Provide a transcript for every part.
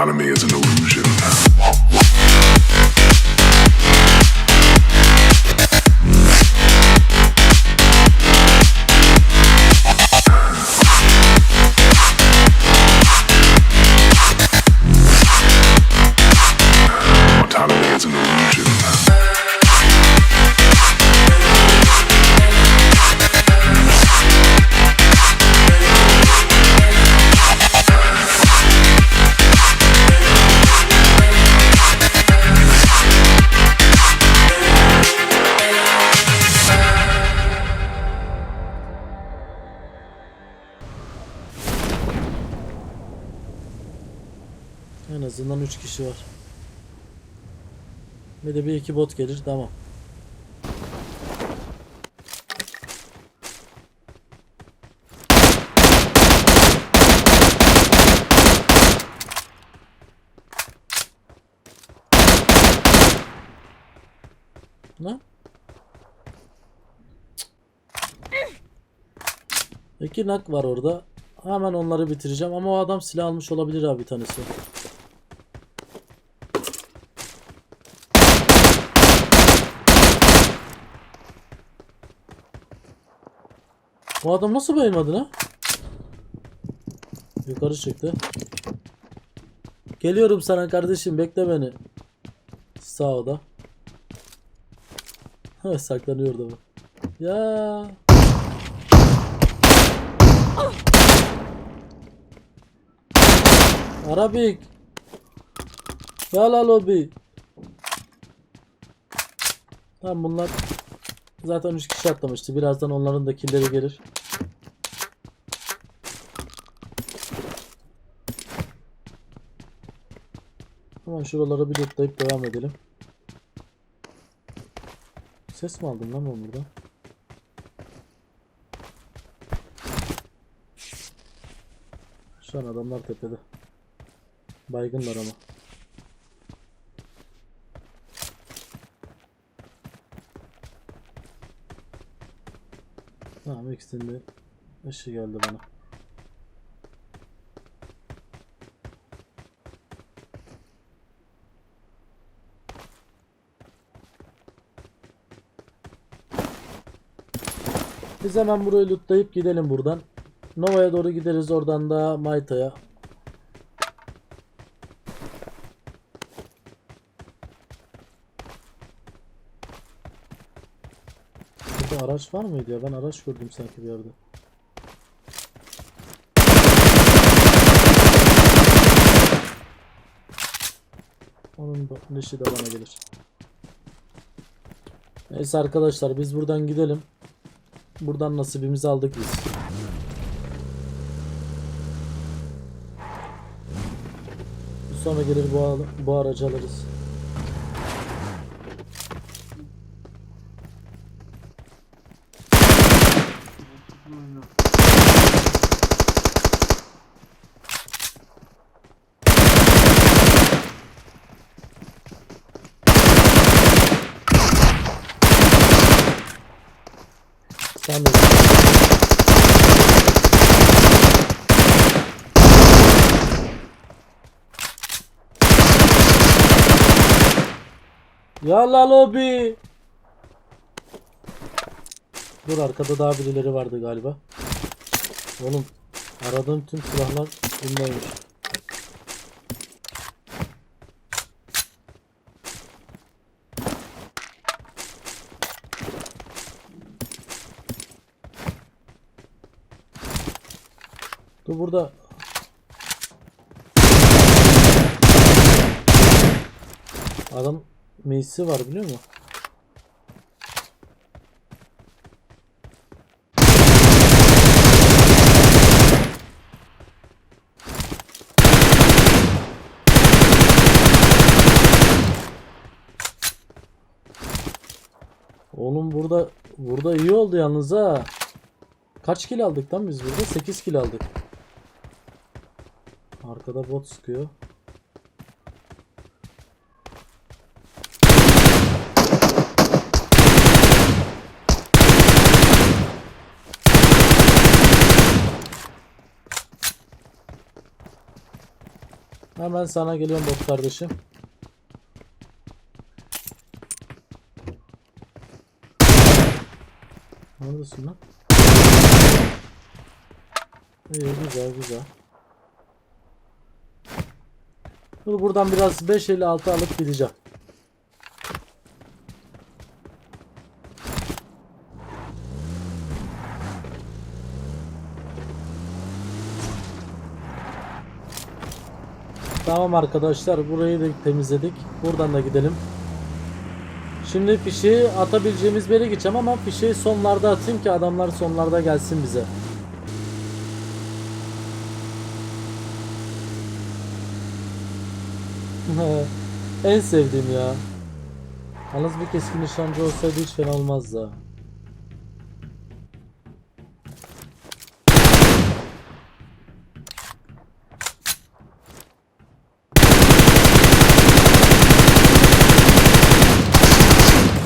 Autonomy is an 3 kişi var. Bir de bir iki bot gelir tamam. Ne? İki nak var orada. Hemen onları bitireceğim ama o adam silah almış olabilir abi bir tanesi. O adam nasıl bayılmadı lan? Yukarı çıktı. Geliyorum sana kardeşim bekle beni. Sağda. Saklanıyor da bu. Ya. Arabik. Ya la lobi. Tamam bunlar zaten 3 kişi atlamıştı. Birazdan onların da killleri gelir. Hemen şuralara bir lootlayıp devam edelim. Ses mi aldım lan ben buradan? Şu an adamlar tepede. Baygınlar ama. İkisinin de ışığı geldi bana. Biz hemen burayı lootlayıp gidelim buradan. Nova'ya doğru gideriz oradan da Mayta'ya. Burada araç var mıydı ya? Ben araç gördüm sanki bir yerde. Onun da leşi de bana gelir. Neyse arkadaşlar biz buradan gidelim. Buradan nasibimizi aldık biz. Sonra gelir bu, bu aracı alırız. Sen de. Ya la lobi. Dur arkada daha birileri vardı galiba. Oğlum aradığım tüm silahlar bundaymış. Dur burada. Adam meclisi var biliyor musun? Oğlum burada burada iyi oldu yalnız ha. Kaç kill aldık lan biz burada? 8 kill aldık. Arkada bot sıkıyor. Hemen sana geliyorum bot kardeşim. Neredesin lan? İyi güzel güzel. Dur buradan biraz 556 alıp gideceğim. Tamam arkadaşlar burayı da temizledik. Buradan da gidelim. Şimdi fişeği atabileceğimiz bir yere gideceğim ama fişeği sonlarda atayım ki adamlar sonlarda gelsin bize. en sevdiğim ya. Yalnız bir keskin nişancı olsaydı hiç fena olmazdı.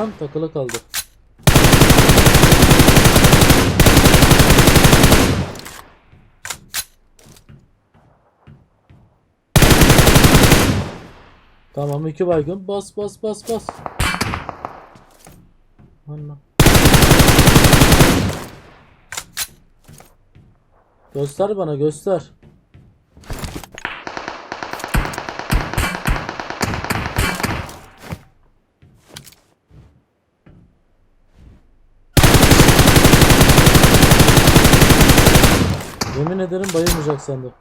Lan takılı kaldı. Tamam iki baygın. Bas bas bas bas. Lan. Göster bana göster. Yemin ederim bayılmayacak sandım.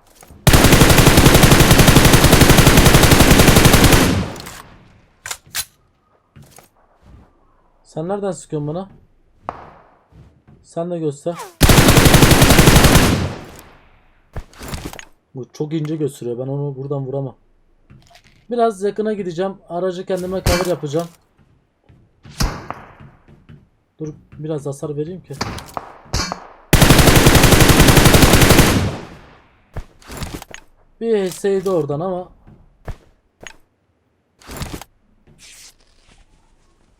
Sen nereden sıkıyorsun bana? Sen de göster. Bu çok ince gösteriyor. Ben onu buradan vuramam. Biraz yakına gideceğim. Aracı kendime cover yapacağım. Dur biraz hasar vereyim ki. Bir HS'ydi oradan ama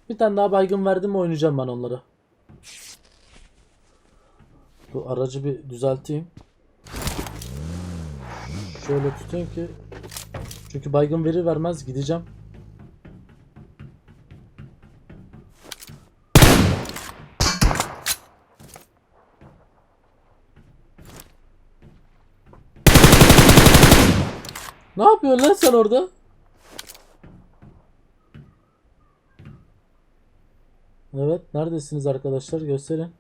Bir tane daha baygın verdim mi oynayacağım ben onları. Bu aracı bir düzelteyim. Şöyle tutayım ki çünkü baygın veri vermez gideceğim. Yapıyorsun lan sen orada? Evet, neredesiniz arkadaşlar? Gösterin.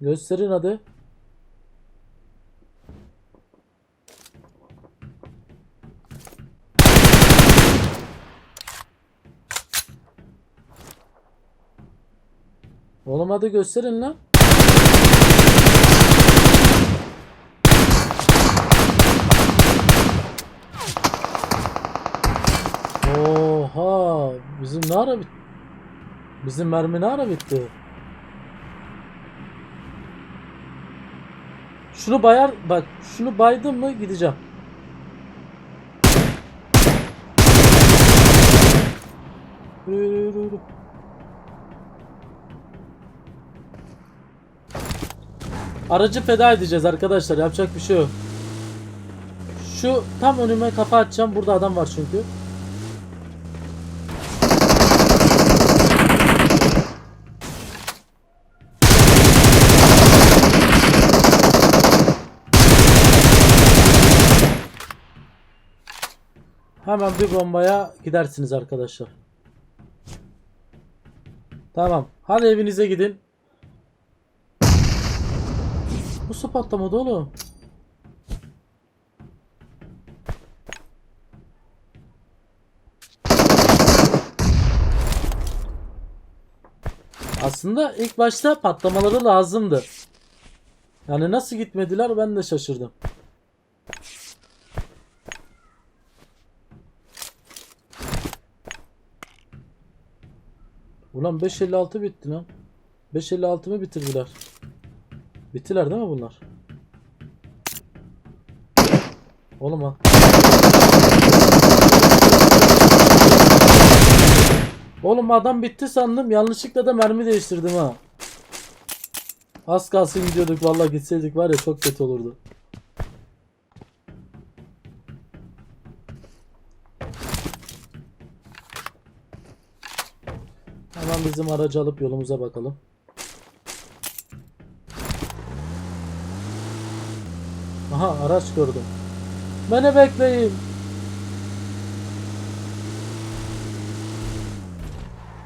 Gösterin hadi. Oğlum hadi gösterin lan. Bizim ne ara bit? Bizim mermi ne ara bitti? Şunu bayar bak şunu baydım mı gideceğim. Yürü, yürü, yürü, yürü. Aracı feda edeceğiz arkadaşlar. Yapacak bir şey yok. Şu tam önüme kafa atacağım. Burada adam var çünkü. Hemen bir bombaya gidersiniz arkadaşlar. Tamam. Hadi evinize gidin. Nasıl patlamadı oğlum? Aslında ilk başta patlamaları lazımdı. Yani nasıl gitmediler ben de şaşırdım. Ulan 556 bitti lan. 556 mı bitirdiler? Bittiler değil mi bunlar? Oğlum ha. Oğlum adam bitti sandım. Yanlışlıkla da mermi değiştirdim ha. Az kalsın gidiyorduk vallahi gitseydik var ya çok kötü olurdu. Hemen bizim aracı alıp yolumuza bakalım. Aha araç gördüm. Beni bekleyin.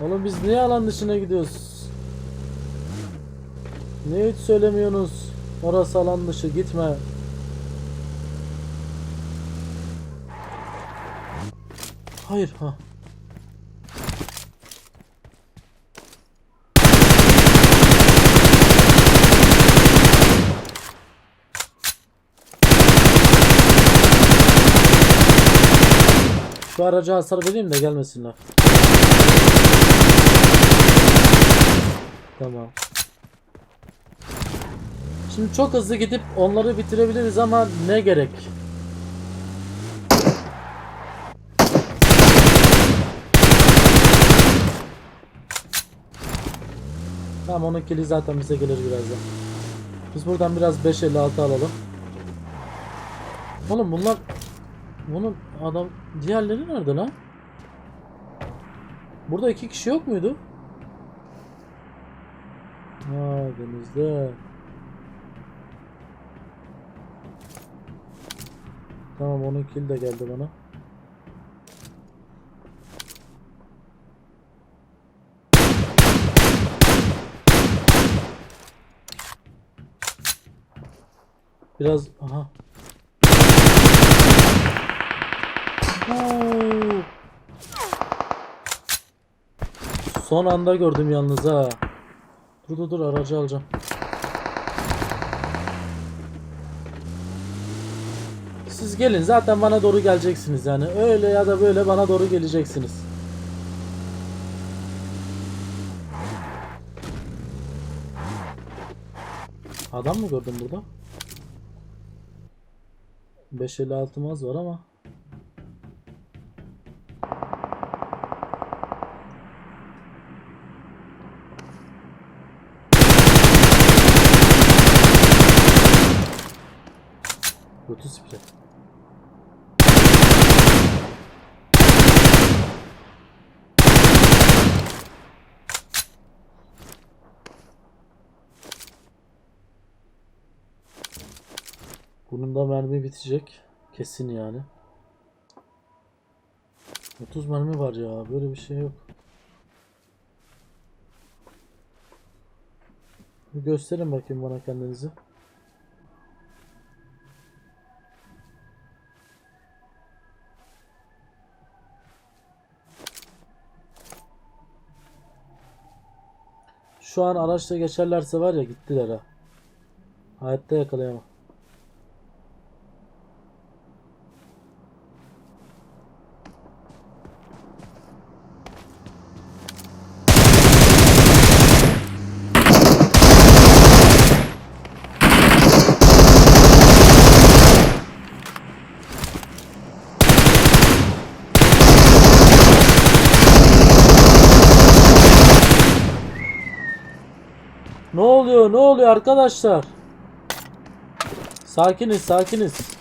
Oğlum biz niye alan dışına gidiyoruz? Niye hiç söylemiyorsunuz? Orası alan dışı gitme. Hayır ha. Şu araca hasar vereyim de gelmesinler. Tamam. Şimdi çok hızlı gidip onları bitirebiliriz ama ne gerek? Tamam onun kili zaten bize gelir birazdan. Biz buradan biraz 556 alalım. Oğlum bunlar bunun adam diğerleri nerede lan? Burada iki kişi yok muydu? Ha denizde. Tamam onun kill de geldi bana. Biraz aha. Son anda gördüm yalnız ha. Dur dur dur aracı alacağım. Siz gelin zaten bana doğru geleceksiniz yani. Öyle ya da böyle bana doğru geleceksiniz. Adam mı gördüm burada? 556 maz var ama. Kötü sprey. Bunun da mermi bitecek. Kesin yani. 30 mermi var ya. Böyle bir şey yok. Bir gösterin bakayım bana kendinizi. Şu an araçla geçerlerse var ya gittiler ha. Hayatta yakalayamam. Ne Ne oluyor arkadaşlar? Sakiniz, sakiniz.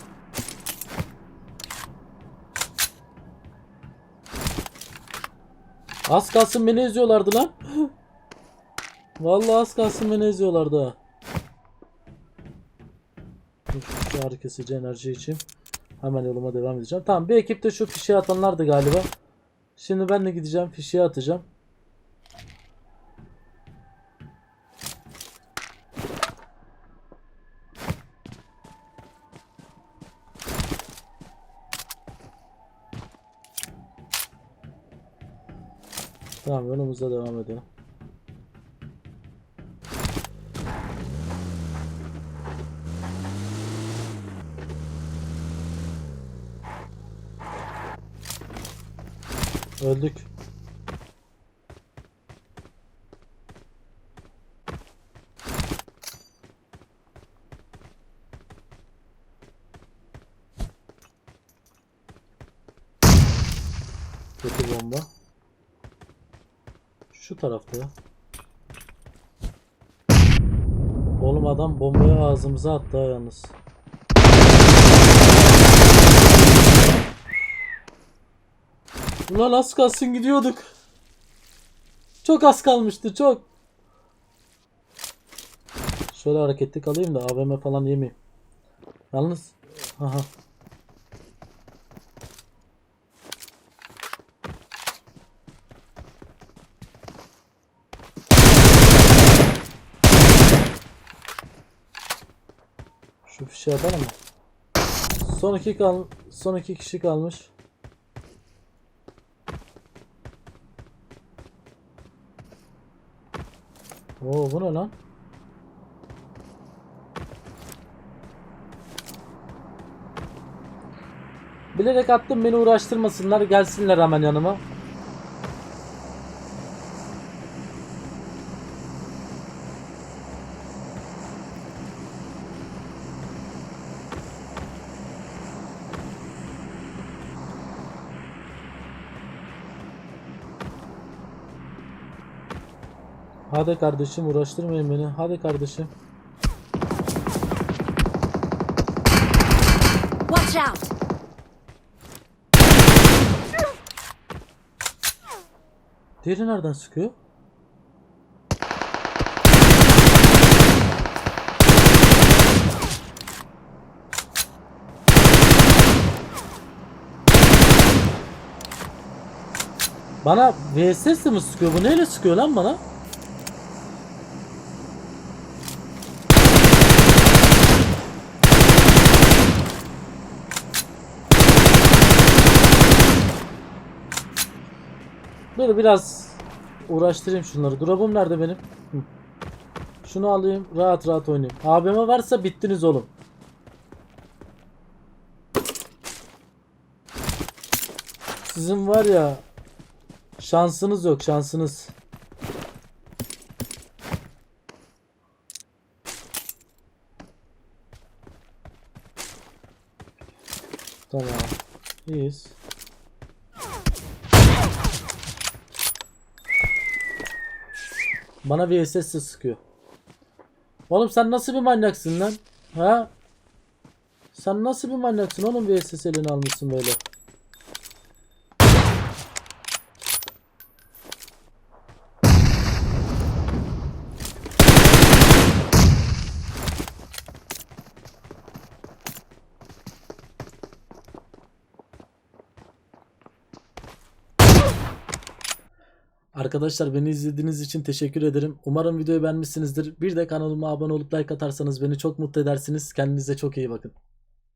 Az kalsın beni eziyorlardı lan. Vallahi az kalsın beni eziyorlardı. ha. Şu kesici enerji için. Hemen yoluma devam edeceğim. Tamam bir ekip de şu fişeği atanlardı galiba. Şimdi ben de gideceğim fişeği atacağım. Tamam yolumuza devam edelim. Öldük. Kötü bomba. Şu tarafta ya. Oğlum adam bombayı ağzımıza attı ha yalnız. Ulan az kalsın gidiyorduk. Çok az kalmıştı çok. Şöyle hareketli kalayım da AVM falan yemeyeyim. Yalnız aha. Şu fişe atalım mı? Son iki kal son iki kişi kalmış. Oo bu ne lan? Bilerek attım beni uğraştırmasınlar gelsinler hemen yanıma. Hadi kardeşim uğraştırmayın beni. Hadi kardeşim. Watch out! Diğeri nereden sıkıyor? Bana VSS mi sıkıyor? Bu neyle sıkıyor lan bana? Dur biraz uğraştırayım şunları. Drop'um nerede benim? Şunu alayım rahat rahat oynayayım. ABM varsa bittiniz oğlum. Sizin var ya şansınız yok şansınız. Tamam. İyiyiz. Bana bir SS sıkıyor. Oğlum sen nasıl bir manyaksın lan? Ha? Sen nasıl bir manyaksın oğlum bir SS eline almışsın böyle. Arkadaşlar beni izlediğiniz için teşekkür ederim. Umarım videoyu beğenmişsinizdir. Bir de kanalıma abone olup like atarsanız beni çok mutlu edersiniz. Kendinize çok iyi bakın.